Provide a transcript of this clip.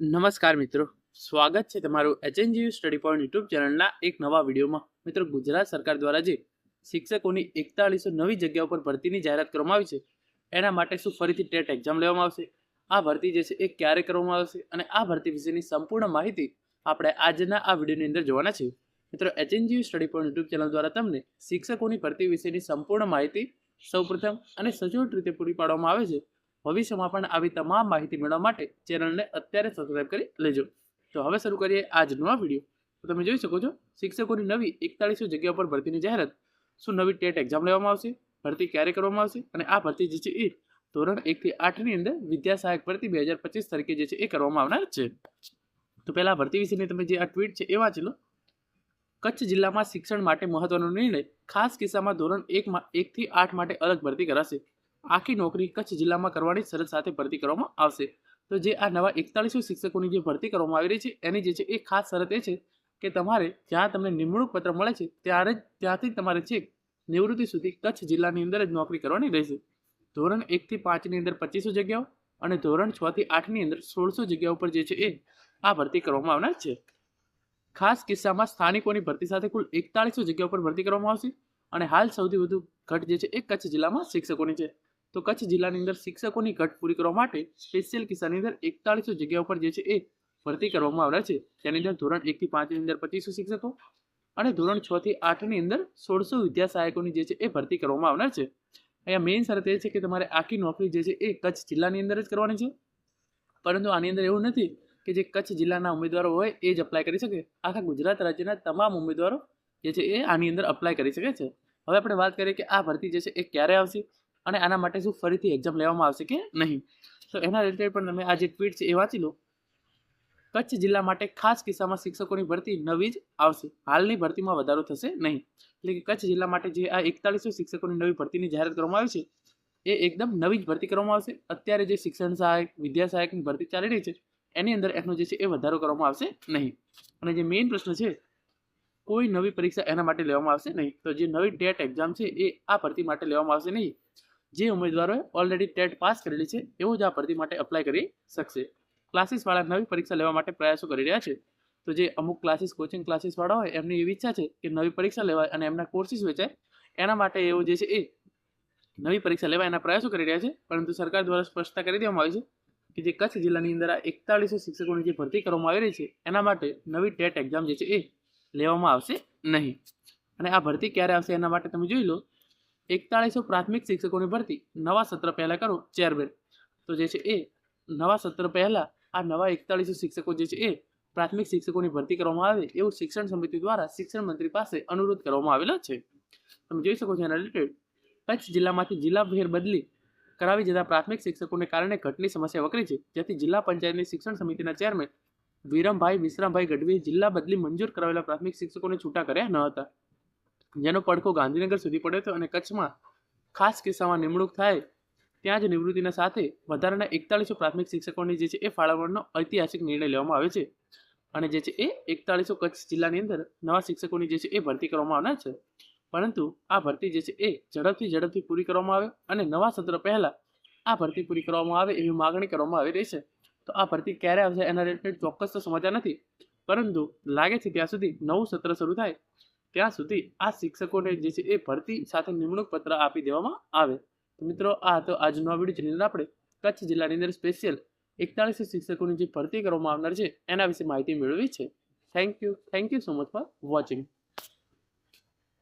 નમસ્કાર મિત્રો. સ્વાગત છે તમારું એચએનજીયુ સ્ટડી પોઈન્ટ યુટ્યુબ ચેનલના એક નવા વિડીયોમાં. મિત્રો, ગુજરાત સરકાર દ્વારા જે શિક્ષકોની એકતાળીસો નવી જગ્યાઓ પર ભરતીની જાહેરાત કરવામાં આવી છે, એના માટે શું ફરીથી ટેટ એક્ઝામ લેવામાં આવશે? આ ભરતી જે છે એ ક્યારે કરવામાં આવશે? અને આ ભરતી વિશેની સંપૂર્ણ માહિતી આપણે આજના આ વિડીયોની અંદર જોવાના છે મિત્રો HNGU study point YouTube channel દ્વારા તમને શિક્ષકોની ભરતી વિશેની સંપૂર્ણ માહિતી સૌપ્રથમ અને સચોટ રીતે પૂરી પાડવામાં આવે છે. ભવિષ્યમાં પણ આવી તમામ માહિતી મેળવવા માટે ચેનલને અત્યારે સબસ્ક્રાઇબ કરી લેજો. તો હવે શરૂ કરીએ આજનો આ વીડિયો તો તમે જોઈ શકો છો, શિક્ષકોની નવી એકતાળીસો જગ્યા પર ભરતીની જાહેરાત. શું નવી ટેટ એક્ઝામ લેવામાં આવશે, ભરતી ક્યારે કરવામાં આવશે અને આ ભરતી જે છે એ ધોરણ એકથી આઠની અંદર વિદ્યા સહાયક ભરતી બે હજાર પચીસ તરીકે જે છે એ કરવામાં આવનાર છે. તો પહેલાં ભરતી વિશેની તમે જે આ ટ્વીટ છે એ વાંચી લો. કચ્છ જિલ્લામાં શિક્ષણ માટે મહત્વનો નિર્ણય ખાસ કિસ્સામાં ધોરણ એકમાં એકથી આઠ માટે અલગ ભરતી કરાશે. આખી નોકરી કચ્છ જિલ્લામાં કરવાની શરત સાથે ભરતી કરવામાં આવશે. તો જે આ નવા એકતાળીસો શિક્ષકોની જે ભરતી કરવામાં આવી રહી છે, એની જે છે, એ ખાસ શરત એ છે કે તમારે જ્યાં તમને નિમણૂક પત્ર મળે છે, ત્યારે જ ત્યાંથી તમારે છેક નિવૃત્તિ સુધી કચ્છ જિલ્લાની અંદર જ નોકરી કરવાની રહેશે. ધોરણ એકથી પાંચની અંદર પચીસો જગ્યાઓ અને ધોરણ છથી આઠની અંદર સોળસો જગ્યાઓ પર જે છે, એ આ ભરતી કરવામાં આવનાર છે. ખાસ કિસ્સામાં સ્થાનિકોની ભરતી સાથે કુલ એકતાળીસો જગ્યાઓ પર ભરતી કરવામાં આવશે અને હાલ સૌથી વધુ ઘટ જે છે, એ કચ્છ જિલ્લામાં શિક્ષકોની છે. તો કચ્છ જિલ્લાની અંદર શિક્ષકોની ઘટ પૂરી કરવા માટે સ્પેશિયલ કિસ્સાની અંદર એકતાળીસો જગ્યાઓ પર જે છે એ ભરતી કરવામાં આવેલા છે. તેની અંદર ધોરણ એકથી પાંચની અંદર પચીસો શિક્ષકો અને ધોરણ છ થી આઠની અંદર સોળસો વિદ્યા સહાયકોની જે છે એ ભરતી કરવામાં આવનાર છે. અહીંયા મેઇન શરત એ છે કે તમારે આખી નોકરી જે છે એ કચ્છ જિલ્લાની અંદર જ કરવાની છે. પરંતુ આની અંદર એવું નથી કે જે કચ્છ જિલ્લાના ઉમેદવારો હોય એ જ અપ્લાય કરી શકે. આખા ગુજરાત રાજ્યના તમામ ઉમેદવારો જે છે એ આની અંદર અપ્લાય કરી શકે છે. હવે આપણે વાત કરીએ કે આ ભરતી જે છે એ ક્યારે આવશે? અને આના માટે શું ફરીથી એક્ઝામ લેવામાં આવશે કે નહીં? તો એના રિલેટેડ પણ તમે આ જે ટ્વીટ છે એ વાંચી લો. કચ્છ જિલ્લા માટે ખાસ કિસ્સામાં શિક્ષકોની ભરતી નવી જ આવશે. હાલની ભરતીમાં વધારો થશે નહીં. એટલે કે કચ્છ જિલ્લા માટે જે આ એકતાળીસો શિક્ષકોની નવી ભરતીની જાહેરાત કરવામાં આવી છે, એ એકદમ નવી જ ભરતી કરવામાં આવશે. અત્યારે જે શિક્ષણ સહાયક, વિદ્યા સહાયકની ભરતી ચાલી રહી છે, એની અંદર એનો જે છે એ વધારો કરવામાં આવશે નહીં. અને જે મેઇન પ્રશ્ન છે, કોઈ નવી પરીક્ષા એના માટે લેવામાં આવશે નહીં. તો જે નવી ટેટ એક્ઝામ છે એ આ ભરતી માટે લેવામાં આવશે નહીં. જે ઉમેદવારોએ ઓલરેડી ટેટ પાસ કરેલી છે, એવો જ આ ભરતી માટે એપ્લાય કરી શકશે. ક્લાસીસવાળા નવી પરીક્ષા લેવા માટે પ્રયાસો કરી રહ્યા છે. તો જે અમુક ક્લાસીસ કોચિંગ ક્લાસીસવાળા હોય, એમની એવી ઈચ્છા છે કે નવી પરીક્ષા લેવાય અને એમના કોર્સિસ વેચાય. એના માટે એવો જે છે એ નવી પરીક્ષા લેવા એના પ્રયાસો કરી રહ્યા છે. પરંતુ સરકાર દ્વારા સ્પષ્ટતા કરી દેવામાં આવી છે કે જે કચ્છ જિલ્લાની અંદર આ એકતાળીસો શિક્ષકોની જે ભરતી કરવામાં આવી રહી છે, એના માટે નવી ટેટ એક્ઝામ જે છે એ લેવામાં આવશે નહીં. અને આ ભરતી ક્યારે આવશે એના માટે તમે જોઈ લો એકતાળીસો પ્રાથમિક શિક્ષકોની ભરતી, નવા સત્ર પહેલાં કરો ચેરમેન તો જે છે એ, નવા સત્ર પહેલાં આ નવા એકતાળીસો શિક્ષકો જે છે એ પ્રાથમિક શિક્ષકોની ભરતી કરવામાં આવે એવું શિક્ષણ સમિતિ દ્વારા શિક્ષણ મંત્રી પાસે અનુરોધ કરવામાં આવેલો છે. તમે જોઈ શકો છો એના રિલેટેડ કચ્છ જિલ્લામાંથી જિલ્લા ફેર બદલી કરાવી જતા પ્રાથમિક શિક્ષકોને કારણે ઘટની સમસ્યા વકરી છે. જેથી જિલ્લા પંચાયતની શિક્ષણ સમિતિના ચેરમેન વિરમભાઈ, વિશ્રામભાઈ ગઢવીએ જિલ્લા બદલી મંજૂર કરાવેલા પ્રાથમિક શિક્ષકોને છૂટા કર્યા ન હતા. જેનો પડખો ગાંધીનગર સુધી પડ્યો હતો અને કચ્છમાં ખાસ કિસ્સામાં નિમણૂક થાય ત્યાં જ નિવૃત્તિના સાથે વધારાના એકતાળીસો પ્રાથમિક શિક્ષકોની જે છે એ ફાળવણનો ઐતિહાસિક નિર્ણય લેવામાં આવે છે. અને જે છે એ એકતાળીસો કચ્છ જિલ્લાની અંદર નવા શિક્ષકોની જે છે એ ભરતી કરવામાં આવનાર છે. પરંતુ આ ભરતી જે છે એ ઝડપથી ઝડપથી પૂરી કરવામાં આવે અને નવા સત્ર પહેલાં આ ભરતી પૂરી કરવામાં આવે એવી માગણી કરવામાં આવી રહી છે. તો આ ભરતી ક્યારે આવશે એના રિલેટેડ ચોક્કસ તો સમાચાર નથી. પરંતુ લાગે છે ત્યાં સુધી નવું સત્ર શરૂ થાય ત્યાં સુધી આ શિક્ષકોને જે છે એ ભરતી સાથે નિમણૂક પત્ર આપી દેવામાં આવે. તો મિત્રો, આ હતો આજનો આ વીડિયો, જેની આપણે કચ્છ જિલ્લાની અંદર સ્પેશિયલ એકતાળીસ શિક્ષકોની જે ભરતી કરવામાં આવનાર છે, એના વિશે માહિતી મેળવી છે. Thank you thank you so much for watching